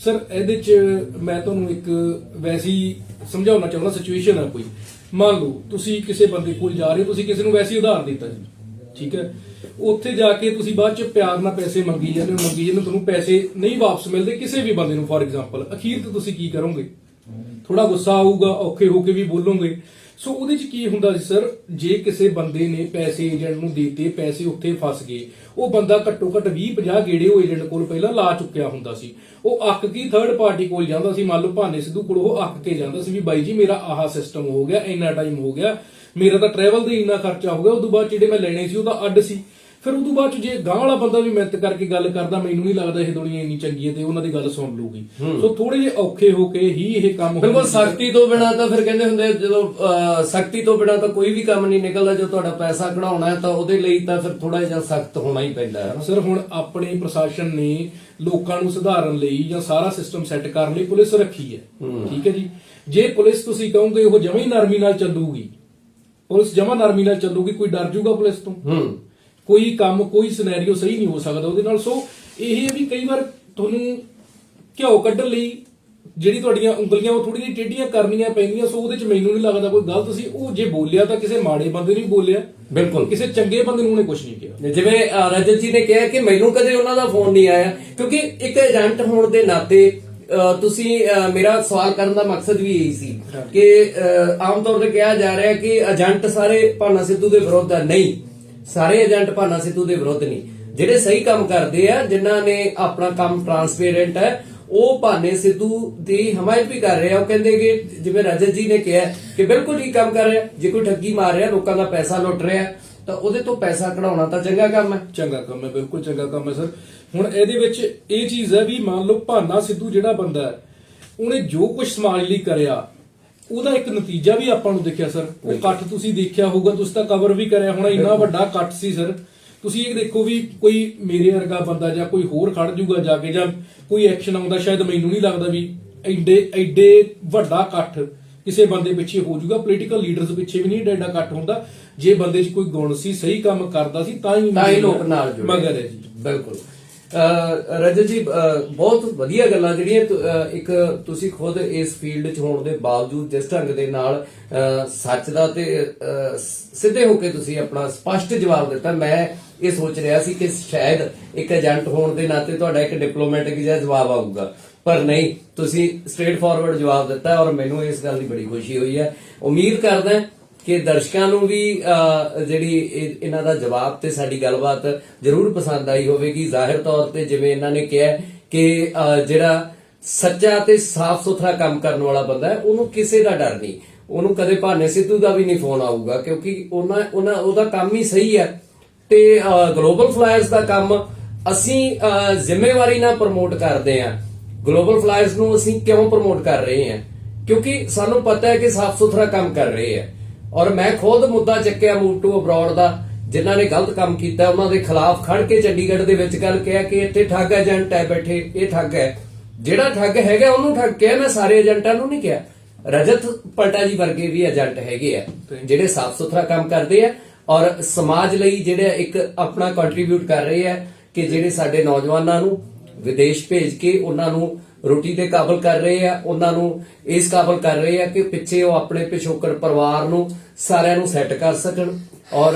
ਸਰ, ਇਹਦੇ ਚ ਮੈਂ ਤੁਹਾਨੂੰ ਇੱਕ ਵੈਸੀ ਸਮਝਾਉਣਾ ਚਾਹੁੰਦਾ ਸਿਚੁਏਸ਼ਨ ਆ ਕੋਈ। ਮੰਨ ਲਓ, ਤੁਸੀਂ ਕਿਸੇ ਬੰਦੇ ਕੋਲ ਜਾ ਰਹੇ ਹੋ, ਤੁਸੀਂ ਕਿਸੇ ਨੂੰ ਵੈਸੀ ਉਧਾਰ ਦਿੱਤਾ ਜੀ। ਠੀਕ ਹੈ? ਉੱਥੇ ਜਾ ਕੇ ਤੁਸੀਂ ਬਾਅਦ ਚ ਪਿਆਰ ਨਾਲ ਪੈਸੇ ਮੰਗੀ ਜਾਂਦੇ ਹੋ ਮੰਗੀ ਜਾਂਦੇ ਹੋ, ਤੁਹਾਨੂੰ ਪੈਸੇ ਨਹੀਂ ਵਾਪਸ ਮਿਲਦੇ ਕਿਸੇ ਵੀ ਬੰਦੇ ਨੂੰ ਫੋਰ ਐਗਜ਼ਾਮਪਲ ਅਖੀਰ ਤੇ ਤੁਸੀਂ ਕੀ ਕਰੋਗੇ? ਥੋੜਾ ਗੁੱਸਾ ਆਊਗਾ ਔਖੇ ਹੋ ਕੇ ਵੀ ਬੋਲੋਗੇ। ਸੋ ਉਹਦੇ ਚ ਕੀ ਹੁੰਦਾ ਸੀ ਸਰ ਜੇ ਕਿਸੇ ਬੰਦੇ ਨੇ ਪੈਸੇ ਏਜੰਟ ਨੂੰ ਦਿੱਤੇ ਪੈਸੇ ਉੱਥੇ ਫਸ ਗਏ ਉਹ ਬੰਦਾ ਘੱਟੋ ਘੱਟ 20 50 ਗੇੜੇ ਉਹ ਏਜੰਟ ਕੋਲ ਪਹਿਲਾਂ ਲਾ ਚੁੱਕਿਆ ਹੁੰਦਾ ਸੀ। ਉਹ ਅੱਕ ਕੀ ਥਰਡ ਪਾਰਟੀ ਕੋਲ ਜਾਂਦਾ ਸੀ ਮੰਨ ਲਓ ਭਾਨੇ ਸਿੱਧੂ ਕੋਲ ਉਹ ਅੱਕ ਕੇ ਜਾਂਦਾ ਸੀ ਵੀ ਬਾਈ ਜੀ ਮੇਰਾ ਆਹ ਸਿਸਟਮ ਹੋ ਗਿਆ ਇੰਨਾ ਟਾਈਮ ਹੋ ਗਿਆ। ਮੇਰਾ ਤਾਂ ਟਰੈਵਲ ਦਾ ਹੀ ਇੰਨਾ ਖਰਚਾ ਹੋ ਗਿਆ ਉਦੋਂ ਬਾਅਦ ਜਿਹੜੇ ਮੈਂ ਲੈਣੇ ਸੀ ਉਹ ਤਾਂ ਅੱਡ ਸੀ। ਫਿਰ ਉਦੋਂ ਬਾਅਦ ਜੇ ਗਾਂ ਵਾਲਾ ਬੰਦਾ ਵੀ ਮਿਹਨਤ ਕਰਕੇ ਗੱਲ ਕਰਦਾ ਮੈਨੂੰ ਨਹੀਂ ਲੱਗਦਾ ਇਹ ਦੁਨੀਆ ਇੰਨੀ ਚੰਗੀ ਹੈ ਤੇ ਉਹਨਾਂ ਦੀ ਗੱਲ ਸੁਣ ਲੂਗੀ ਸੋ ਥੋੜੇ ਜਿਹੇ ਔਖੇ ਹੋ ਕੇ ਹੀ ਇਹ ਕੰਮ ਹੋਣਾ ਬਿਲਕੁਲ ਸਖਤੀ ਤੋਂ ਬਿਨਾ ਤਾਂ ਫਿਰ ਕਹਿੰਦੇ ਹੁੰਦੇ ਜਦੋਂ ਸਖਤੀ ਤੋਂ ਬਿਨਾ ਤਾਂ ਕੋਈ ਵੀ ਕੰਮ ਨਹੀਂ ਨਿਕਲਦਾ ਜੋ ਤੁਹਾਡਾ ਪੈਸਾ ਕਢਾਉਣਾ ਹੈ ਤਾਂ ਉਹਦੇ ਲਈ ਤਾਂ ਫਿਰ ਥੋੜਾ ਜਿਹਾ ਸਖਤ ਹੋਣਾ ਹੀ ਪੈਂਦਾ ਹੈ। ਸਰ ਹੁਣ ਆਪਣੇ ਪ੍ਰਸ਼ਾਸਨ ਨੇ ਲੋਕਾਂ ਨੂੰ ਸੁਧਾਰਨ ਲਈ ਜਾਂ ਸਾਰਾ ਸਿਸਟਮ ਸੈੱਟ ਕਰਨ ਲਈ ਪੁਲਿਸ ਰੱਖੀ ਹੈ। ਠੀਕ ਹੈ ਜੀ। ਜੇ ਪੁਲਿਸ ਤੁਸੀਂ ਕਹੋਗੇ ਉਹ ਜਮਾਂ ਹੀ ਨਰਮੀ ਨਾਲ ਚੱਲੂਗੀ ਪੁਲਿਸ ਜਮਾਂ ਨਰਮੀ ਨਾਲ ਚੱਲੂਗੀ ਕੋਈ ਡਰ ਜਾਊਗਾ ਪੁਲਿਸ ਤੋਂ? ਹੂੰ। ਕੋਈ ਕੰਮ ਕੋਈ ਸਿਨੈਰੀਓ ਸਹੀ ਨਹੀਂ ਹੋ ਸਕਦਾ ਉਹਦੇ ਨਾਲ। ਸੋ ਇਹ ਵੀ ਕਈ ਵਾਰ ਤੁਹਾਨੂੰ ਘਿਓ ਕੱਢਣ ਲਈ ਜਿਹੜੀ ਤੁਹਾਡੀਆਂ ਉਂਗਲੀਆਂ ਉਹ ਥੋੜੀ ਜਿਹੀ ਟੇਢੀਆਂ ਕਰਨੀਆਂ ਪੈਂਦੀਆਂ ਸੋ ਉਹਦੇ ਚ ਮੈਨੂੰ ਨਹੀਂ ਲੱਗਦਾ ਕੋਈ ਗਲਤ ਸੀ। ਉਹ ਜੇ ਬੋਲਿਆ ਤਾਂ ਕਿਸੇ ਮਾੜੇ ਬੰਦੇ ਨੂੰ ਬੋਲਿਆ। ਬਿਲਕੁਲ। ਕਿਸੇ ਚੰਗੇ ਬੰਦੇ ਨੂੰ ਉਹਨੇ ਕੁਝ ਨਹੀਂ ਕਿਹਾ। ਜਿਵੇਂ ਰਜਤ ਜੀ ਨੇ ਕਿਹਾ ਕਿ ਮੈਨੂੰ ਕਦੇ ਉਹਨਾਂ ਦਾ ਫੋਨ ਨਹੀਂ ਆਇਆ ਕਿਉਂਕਿ ਇੱਕ ਏਜੰਟ ਹੋਣ ਦੇ ਨਾਤੇ ਤੁਸੀਂ ਮੇਰਾ ਸਵਾਲ ਕਰਨ ਦਾ ਮਕਸਦ ਵੀ ਇਹੀ ਸੀ ਕਿ ਆਮ ਤੌਰ ਤੇ ਕਿਹਾ ਜਾ ਰਿਹਾ ਕਿ ਏਜੰਟ ਸਾਰੇ ਭਾਨਾ ਸਿੱਧੂ ਦੇ ਵਿਰੁੱਧ ਨਹੀਂ, ਸਾਰੇ ਏਜੰਟ ਭਾਨਾ ਸਿੱਧੂ ਦੇ ਵਿਰੁੱਧ ਨਹੀਂ। ਜਿਹੜੇ ਸਹੀ ਕੰਮ ਕਰਦੇ ਆ, ਜਿਨ੍ਹਾਂ ਨੇ ਆਪਣਾ ਕੰਮ ਟਰਾਂਸਪੇਰੈਂਟ ਹੈ, ਉਹ ਭਾਨੇ ਸਿੱਧੂ ਦੀ ਹਮਾਇਤ ਵੀ ਕਰ ਰਹੇ ਆ। ਉਹ ਕਹਿੰਦੇ ਕਿ, ਜਿਵੇਂ ਰਜਤ ਜੀ ਨੇ ਕਿਹਾ ਕਿ ਬਿਲਕੁਲ ਠੀਕ ਕੰਮ ਕਰ ਰਿਹਾ। ਜੇ ਕੋਈ ਠੱਗੀ ਮਾਰ ਰਿਹਾ, ਲੋਕਾਂ ਦਾ ਪੈਸਾ ਲੁੱਟ ਰਿਹਾ, ਤਾਂ ਉਹਦੇ ਤੋਂ ਪੈਸਾ ਕਢਾਉਣਾ ਤਾਂ ਚੰਗਾ ਕੰਮ ਹੈ। ਚੰਗਾ ਕੰਮ ਹੈ, ਬਿਲਕੁਲ ਚੰਗਾ ਕੰਮ ਹੈ, ਸਰ। ਹੁਣ ਇਹਦੇ ਵਿੱਚ ਇਹ ਚੀਜ਼ ਹੈ ਵੀ ਮੰਨ ਲਓ ਭਾਨਾ ਸਿੱਧੂ ਜਿਹੜਾ ਬੰਦਾ ਹੈ ਉਹਨੇ ਜੋ ਕੁਝ ਸਮਾਜ ਲਈ ਕਰਿਆ ਉਹਦਾ ਇੱਕ ਨਤੀਜਾ ਵੀ ਆਪਾਂ ਨੂੰ ਦਿਖਿਆ ਸਰ। ਉਹ ਇਕੱਠ ਤੁਸੀਂ ਦੇਖਿਆ ਹੋਊਗਾ ਤੁਸੀਂ ਤਾਂ ਕਵਰ ਵੀ ਕਰਿਆ ਹੋਣਾ ਇੰਨਾ ਵੱਡਾ ਇਕੱਠ ਸੀ ਸਰ। ਤੁਸੀਂ ਇਹ ਦੇਖੋ ਵੀ ਕੋਈ ਮੇਰੇ ਵਰਗਾ ਬੰਦਾ ਜਾਂ ਕੋਈ ਹੋਰ ਖੜ ਜਾਊਗਾ ਜਾ ਕੇ ਜਾਂ ਕੋਈ ਐਕਸ਼ਨ ਆਉਂਦਾ ਸ਼ਾਇਦ ਮੈਨੂੰ ਨਹੀਂ ਲੱਗਦਾ ਵੀ ਐਡੇ ਐਡੇ ਵੱਡਾ ਇਕੱਠ ਕਿਸੇ ਬੰਦੇ ਪਿੱਛੇ ਹੋ ਜਾਊਗਾ ਪੋਲੀਟੀਕਲ ਲੀਡਰਸ ਪਿੱਛੇ ਵੀ ਨਹੀਂ ਐਡਾ ਐਡਾ ਇਕੱਠ ਹੁੰਦਾ। ਜੇ ਬੰਦੇ 'ਚ ਕੋਈ ਗੁਣ ਸੀ ਸਹੀ ਕੰਮ ਕਰਦਾ ਸੀ ਤਾਂ ਹੀ ਲੋਕ ਨਾਲ ਜੁੜੇ। ਮਗਰ ਹੈ ਜੀ। ਬਿਲਕੁਲ। ਰਜਤ ਜੀ ਬਹੁਤ ਵਧੀਆ ਗੱਲਾਂ ਜਿਹੜੀਆਂ ਇੱਕ ਤੁਸੀਂ ਖੁਦ ਇਸ ਫੀਲਡ 'ਚ ਹੋਣ ਦੇ ਬਾਵਜੂਦ ਜਿਸ ਢੰਗ ਦੇ ਨਾਲ ਸੱਚ ਦਾ ਤੇ ਸਿੱਧੇ ਹੋ ਕੇ ਤੁਸੀਂ ਆਪਣਾ ਸਪਸ਼ਟ ਜਵਾਬ ਦਿੱਤਾ। ਮੈਂ ਇਹ ਸੋਚ ਰਿਹਾ ਸੀ ਕਿ ਸ਼ਾਇਦ ਇੱਕ ਏਜੰਟ ਹੋਣ ਦੇ ਨਾਤੇ ਤੁਹਾਡਾ ਇੱਕ ਡਿਪਲੋਮੈਟਿਕ ਜਿਹਾ ਜਵਾਬ ਆਊਗਾ। ਪਰ ਨਹੀਂ, ਤੁਸੀਂ ਸਟ੍ਰੇਟ ਫਾਰਵਰਡ ਜਵਾਬ ਦਿੱਤਾ ਔਰ ਮੈਨੂੰ ਇਸ ਗੱਲ ਦੀ ਬੜੀ ਖੁਸ਼ੀ ਹੋਈ ਹੈ। ਉਮੀਦ ਕਰਦਾ ਕਿ ਦਰਸ਼ਕਾਂ ਨੂੰ ਵੀ ਅਹ, ਜਿਹੜੀ ਇਹਨਾਂ ਦਾ ਜਵਾਬ ਤੇ ਸਾਡੀ ਗੱਲਬਾਤ ਜ਼ਰੂਰ ਪਸੰਦ ਆਈ ਹੋਵੇਗੀ। ਜ਼ਾਹਿਰ ਤੌਰ ਤੇ ਜਿਵੇਂ ਇਹਨਾਂ ਨੇ ਕਿਹਾ ਕਿ ਜਿਹੜਾ ਸੱਚਾ ਤੇ ਸਾਫ਼ ਸੁਥਰਾ ਕੰਮ ਕਰਨ ਵਾਲਾ ਬੰਦਾ ਹੈ ਉਹਨੂੰ ਕਿਸੇ ਦਾ ਡਰ ਨਹੀਂ। ਉਹਨੂੰ ਕਦੇ ਭਾਨੇ ਸਿੱਧੂ ਦਾ ਵੀ ਨਹੀਂ ਫੋਨ ਆਊਗਾ ਕਿਉਂਕਿ ਉਹਨਾਂ ਉਹਨਾਂ ਉਹਦਾ ਕੰਮ ਹੀ ਸਹੀ ਹੈ। ਤੇ ਗਲੋਬਲ ਫਲਾਇਰਸ ਦਾ ਕੰਮ ਅਸੀਂ ਜ਼ਿੰਮੇਵਾਰੀ ਨਾਲ ਪ੍ਰਮੋਟ ਕਰਦੇ ਹਾਂ। ਗਲੋਬਲ ਫਲਾਇਰਸ ਨੂੰ ਅਸੀਂ ਕਿਉਂ ਪ੍ਰਮੋਟ ਕਰ ਰਹੇ ਹਾਂ? ਕਿਉਂਕਿ ਸਾਨੂੰ ਪਤਾ ਹੈ ਕਿ ਸਾਫ਼ ਸੁਥਰਾ ਕੰਮ ਕਰ ਰਹੇ ਹੈ। ਔਰ ਮੈਂ ਖੁਦ ਮੁੱਦਾ ਚੱਕਿਆ ਮੂਵ ਟੂ ਅਬਰਾਡ ਦਾ ਜਿਨ੍ਹਾਂ ਨੇ ਗਲਤ ਕੰਮ ਕੀਤਾ ਉਹਨਾਂ ਦੇ ਖਿਲਾਫ ਖੜ ਕੇ ਚੰਡੀਗੜ੍ਹ ਦੇ ਵਿੱਚ ਗੱਲ ਕਿਹਾ ਕਿ ਇੱਥੇ ਠੱਗ ਏਜੰਟ ਹੈ ਬੈਠੇ ਇਹ ਠੱਗ ਹੈ। ਜਿਹੜਾ ਠੱਗ ਹੈਗਾ ਉਹਨੂੰ ਠੱਗ ਕਿਹਾ ਮੈਂ ਸਾਰੇ ਏਜੰਟਾਂ ਨੂੰ ਨਹੀਂ ਕਿਹਾ। ਰਜਤ ਪਲਟਾ ਜੀ ਵਰਗੇ ਵੀ ਏਜੰਟ ਹੈਗੇ ਆ ਜਿਹੜੇ ਸਾਫ਼ ਸੁਥਰਾ ਕੰਮ ਕਰਦੇ ਆ ਔਰ ਸਮਾਜ ਲਈ ਜਿਹੜੇ ਇੱਕ ਆਪਣਾ ਕੰਟਰੀਬਿਊਟ ਕਰ ਰਹੇ ਆ ਕਿ ਜਿਹੜੇ ਸਾਡੇ ਨੌਜਵਾਨਾਂ ਨੂੰ ਵਿਦੇਸ਼ ਭੇਜ ਕੇ ਉਹਨਾਂ ਨੂੰ ਰੋਟੀ ਦੇ ਕਾਬਲ ਕਰ ਰਹੇ ਆ, ਉਹਨਾਂ ਨੂੰ ਇਸ ਕਾਬਲ ਕਰ ਰਹੇ ਆ ਕਿ ਪਿੱਛੇ ਉਹ ਆਪਣੇ ਪਿਛੋਕੜ ਪਰਿਵਾਰ ਨੂੰ ਸਾਰਿਆਂ ਨੂੰ ਸੈੱਟ ਕਰ ਸਕਣ। ਔਰ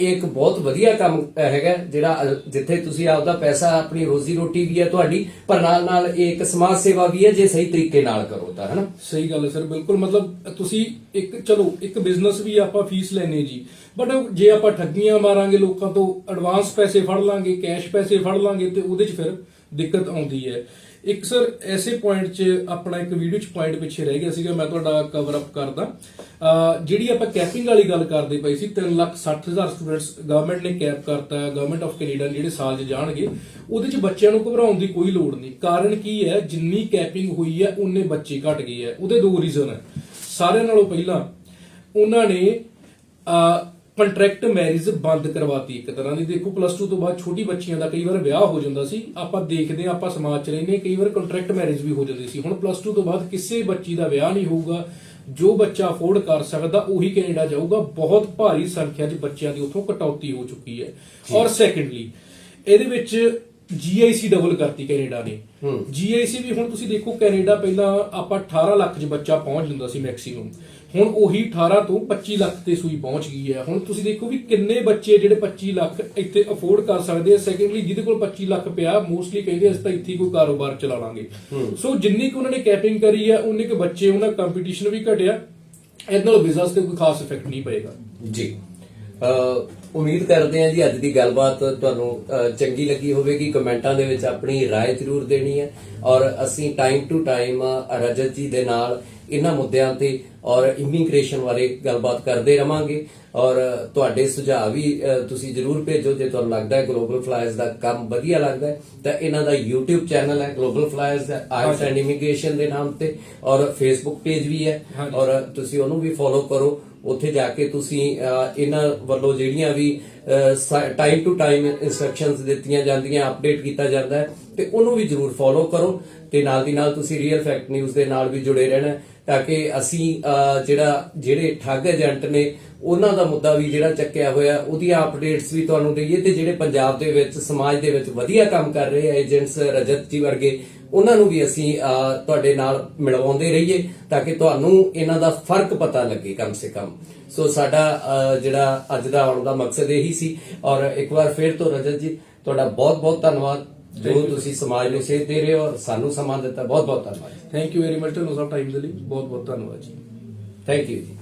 ਇਹ ਇੱਕ ਬਹੁਤ ਵਧੀਆ ਕੰਮ ਹੈਗਾ, ਜਿਹੜਾ ਜਿੱਥੇ ਤੁਸੀਂ ਆਪਦਾ ਪੈਸਾ, ਆਪਣੀ ਰੋਜ਼ੀ ਰੋਟੀ ਵੀ ਹੈ ਤੁਹਾਡੀ, ਪਰ ਨਾਲ ਨਾਲ ਇਹ ਇੱਕ ਸਮਾਜ ਸੇਵਾ ਵੀ ਹੈ, ਜੇ ਸਹੀ ਤਰੀਕੇ ਨਾਲ ਕਰੋ ਤਾਂ, ਹਨਾ? ਸਹੀ ਗੱਲ ਹੈ ਸਰ, ਬਿਲਕੁਲ। ਮਤਲਬ ਤੁਸੀਂ ਇੱਕ, ਚਲੋ, ਇੱਕ ਬਿਜ਼ਨਸ ਵੀ ਆਪਾਂ ਫੀਸ ਲੈਨੇ ਜੀ। ਬਟ ਜੇ ਆਪਾਂ ਠੱਗੀਆਂ ਮਾਰਾਂਗੇ ਲੋਕਾਂ ਤੋਂ ਐਡਵਾਂਸ ਪੈਸੇ ਫੜ ਲਾਂਗੇ ਕੈਸ਼ ਪੈਸੇ ਫੜ ਲਾਂਗੇ, ਤੇ ਉਹਦੇ 'ਚ ਫਿਰ ਦਿੱਕਤ ਆਉਂਦੀ ਹੈ। ਇੱਕ ਸਰ, ਐਸੇ ਪੁਆਇੰਟ 'ਚ ਆਪਣਾ ਇੱਕ ਵੀਡੀਓ 'ਚ ਪੁਆਇੰਟ ਪਿੱਛੇ ਰਹਿ ਗਿਆ ਸੀਗਾ, ਮੈਂ ਤੁਹਾਡਾ ਕਵਰ ਅਪ ਕਰਦਾ। ਜਿਹੜੀ ਆਪਾਂ ਕੈਪਿੰਗ ਵਾਲੀ ਗੱਲ ਕਰਦੇ ਪਈ ਸੀ 360000 ਸਟੂਡੈਂਟਸ ਗਵਰਨਮੈਂਟ ਨੇ ਕੈਪ ਕਰਤਾ ਗਵਰਨਮੈਂਟ ਆਫ ਕੈਨੇਡਾ ਜਿਹੜੇ ਸਾਲ 'ਚ ਜਾਣਗੇ, ਉਹਦੇ 'ਚ ਬੱਚਿਆਂ ਨੂੰ ਘਬਰਾਉਣ ਦੀ ਕੋਈ ਲੋੜ ਨਹੀਂ। ਕਾਰਨ ਕੀ ਹੈ, ਜਿੰਨੀ ਕੈਪਿੰਗ ਹੋਈ ਹੈ ਉਨੇ ਬੱਚੇ ਘਟ ਗਏ ਹੈ। ਉਹਦੇ ਦੋ ਰੀਜ਼ਨ ਹੈ। ਸਾਰਿਆਂ ਨਾਲੋਂ ਪਹਿਲਾਂ, ਉਹਨਾਂ ਨੇ ਕੰਟਰੈਕਟ ਮੈਰਿਜ ਬੰਦ ਕਰਵਾਤੀ ਇੱਕ ਤਰ੍ਹਾਂ ਦੀ। ਦੇਖੋ ਪਲੱਸ 2 ਤੋਂ ਬਾਅਦ ਛੋਟੀ ਬੱਚੀਆਂ ਦਾ ਕਈ ਵਾਰ ਵਿਆਹ ਹੋ ਜਾਂਦਾ ਸੀ। ਆਪਾਂ ਦੇਖਦੇ ਹਾਂ ਆਪਾਂ ਸਮਾਜ 'ਚ ਰਹਿੰਦੇ ਕਈ ਵਾਰ ਕੰਟਰੈਕਟ ਮੈਰਿਜ ਵੀ ਹੋ ਜਾਂਦੀ ਸੀ। ਹੁਣ ਪਲੱਸ 2 ਤੋਂ ਬਾਅਦ ਕਿਸੇ ਬੱਚੀ ਦਾ ਵਿਆਹ ਨਹੀਂ ਹੋਊਗਾ। ਜੋ ਬੱਚਾ ਅਫੋਰਡ ਕਰ ਸਕਦਾ ਉਹੀ ਕੈਨੇਡਾ ਜਾਊਗਾ। ਬਹੁਤ ਭਾਰੀ ਸੰਖਿਆ 'ਚ ਬੱਚਿਆਂ ਦੀ ਉੱਥੋਂ ਕਟੌਤੀ ਹੋ ਚੁੱਕੀ ਹੈ। ਔਰ ਸੈਕੰਡਲੀ ਇਹਦੇ ਵਿੱਚ GIC ਡਬਲ ਕਰਤੀ ਕੈਨੇਡਾ ਨੇ। GIC ਵੀ ਹੁਣ ਤੁਸੀਂ ਦੇਖੋ ਕੈਨੇਡਾ ਪਹਿਲਾਂ ਆਪਾਂ 18 ਲੱਖ 'ਚ ਬੱਚਾ ਪਹੁੰਚ ਜਾਂਦਾ ਸੀ ਮੈਕਸਿਮਮ ਹੁਣ ਉਹੀ 18 ਤੋਂ 25 ਲੱਖ ਤੇ ਸੂਈ ਪਹੁੰਚ ਗਈ ਹੈ। ਹੁਣ ਤੁਸੀਂ ਦੇਖੋ ਵੀ ਕਿੰਨੇ ਬੱਚੇ ਜਿਹੜੇ 25 ਲੱਖ ਇੱਥੇ ਅਫੋਰਡ ਕਰ ਸਕਦੇ ਆ। ਸੈਕੰਡਲੀ ਜਿਹਦੇ ਕੋਲ 25 ਲੱਖ ਪਿਆ ਮੋਸਟਲੀ ਕਹਿੰਦੇ ਅਸੀਂ ਤਾਂ ਇੱਥੇ ਕੋਈ ਕਾਰੋਬਾਰ ਚਲਾ ਲਾਂਗੇ। ਸੋ ਜਿੰਨੀ ਕੁ ਉਹਨਾਂ ਨੇ ਕੈਪਿੰਗ ਕਰੀ ਹੈ ਉਨੇ ਕੁ ਬੱਚੇ ਉਹਨਾਂ ਕੰਪੀਟੀਸ਼ਨ ਵੀ ਘਟਿਆ। ਇਹਦੇ ਨਾਲ ਬਿਜ਼ਨਸ ਤੇ ਕੋਈ ਖਾਸ ਇਫੈਕਟ ਨਹੀਂ ਪਏਗਾ। ਜੀ। ਉਮੀਦ ਕਰਦੇ ਹਾਂ ਜੀ ਅੱਜ ਦੀ ਗੱਲਬਾਤ ਤੁਹਾਨੂੰ ਅ, ਚੰਗੀ ਲੱਗੀ ਹੋਵੇਗੀ ਕਮੈਂਟਾਂ ਦੇ ਵਿੱਚ ਆਪਣੀ رائے ਜ਼ਰੂਰ ਦੇਣੀ ਹੈ ਔਰ ਅਸੀਂ ਟਾਈਮ ਟੂ ਟਾਈਮ ਰਜਤ ਜੀ ਦੇ ਨਾਲ ਇਹਨਾਂ ਮੁੱਦਿਆਂ ਤੇ ਔਰ ਇਮੀਗ੍ਰੇਸ਼ਨ ਬਾਰੇ ਗੱਲਬਾਤ ਕਰਦੇ ਰਵਾਂਗੇ ਔਰ ਤੁਹਾਡੇ ਸੁਝਾਅ ਵੀ ਅ, ਤੁਸੀਂ ਜ਼ਰੂਰ ਭੇਜੋ ਜੇ ਤੁਹਾਨੂੰ ਲੱਗਦਾ ਹੈ ਗਲੋਬਲ ਫਲਾਇਰਸ ਦਾ ਕੰਮ ਵਧੀਆ ਲੱਗਦਾ ਹੈ ਤਾਂ ਇਹਨਾਂ ਦਾ YouTube ਚੈਨਲ ਹੈ global flyers IELTS and immigration ਦੇ ਨਾਮ ਤੇ ਔਰ Facebook ਪੇਜ ਵੀ ਹੈ ਹਾਂਜੀ। ਔਰ ਤੁਸੀਂ ਉਹਨੂੰ ਵੀ ਫੋਲੋ ਕਰੋ ਉੱਥੇ ਜਾ ਕੇ ਤੁਸੀਂ ਇਹਨਾਂ ਵੱਲੋਂ ਜਿਹੜੀਆਂ ਵੀ ਟਾਈਮ ਟੂ ਟਾਈਮ ਇਨਸਟਰਕਸ਼ਨਸ ਦਿੱਤੀਆਂ ਜਾਂਦੀਆਂ ਅਪਡੇਟ ਕੀਤਾ ਜਾਂਦਾ ਹੈ, ਤੇ ਉਹਨੂੰ ਵੀ ਜਰੂਰ ਫੋਲੋ ਕਰੋ ਤੇ ਨਾਲ ਦੀ ਨਾਲ ਤੁਸੀਂ ਰੀਅਲ ਫੈਕਟ ਨਿਊਜ਼ ਦੇ ਨਾਲ ਵੀ ਜੁੜੇ ਰਹਿਣਾ ਤਾਂ ਕਿ ਅਸੀਂ ਜਿਹੜਾ, ਜਿਹੜੇ ਠੱਗ ਏਜੰਟ ਨੇ, ਉਹਨਾਂ ਦਾ ਮੁੱਦਾ ਵੀ ਜਿਹੜਾ ਚੱਕਿਆ ਹੋਇਆ, ਉਹਦੀਆਂ ਅਪਡੇਟਸ ਵੀ ਤੁਹਾਨੂੰ ਦਈਏ ਤੇ ਜਿਹੜੇ ਪੰਜਾਬ ਦੇ ਵਿੱਚ, ਸਮਾਜ ਦੇ ਵਿੱਚ ਵਧੀਆ ਕੰਮ ਕਰ ਰਹੇ ਆ ਏਜੰਟਸ ਰਜਤ ਜੀ ਵਰਗੇ ਉਹਨਾਂ ਨੂੰ ਵੀ ਅਸੀਂ ਤੁਹਾਡੇ ਨਾਲ ਮਿਲਵਾਉਂਦੇ ਰਹੀਏ ਤਾਂ ਕਿ ਤੁਹਾਨੂੰ ਇਹਨਾਂ ਦਾ ਫ਼ਰਕ ਪਤਾ ਲੱਗੇ ਕਮ ਸੇ ਕਮ। ਸੋ ਸਾਡਾ ਜਿਹੜਾ ਅੱਜ ਦਾ ਆਉਣ ਦਾ ਮਕਸਦ ਇਹੀ ਸੀ। ਔਰ ਇੱਕ ਵਾਰ ਫਿਰ ਤੋਂ ਰਜਤ ਜੀ ਤੁਹਾਡਾ ਬਹੁਤ ਬਹੁਤ ਧੰਨਵਾਦ ਜੋ ਤੁਸੀਂ ਸਮਾਜ ਨੂੰ ਸੇਧ ਦੇ ਰਹੇ ਹੋ ਔਰ ਸਾਨੂੰ ਸਮਾਂ ਦਿੱਤਾ ਬਹੁਤ ਬਹੁਤ ਧੰਨਵਾਦ ਥੈਂਕ ਯੂ ਵੈਰੀ ਮਚ ਤੁਹਾਨੂੰ ਸਭ ਟਾਈਮ ਦੇ ਲਈ ਬਹੁਤ ਬਹੁਤ ਧੰਨਵਾਦ ਜੀ। ਥੈਂਕ ਯੂ ਜੀ।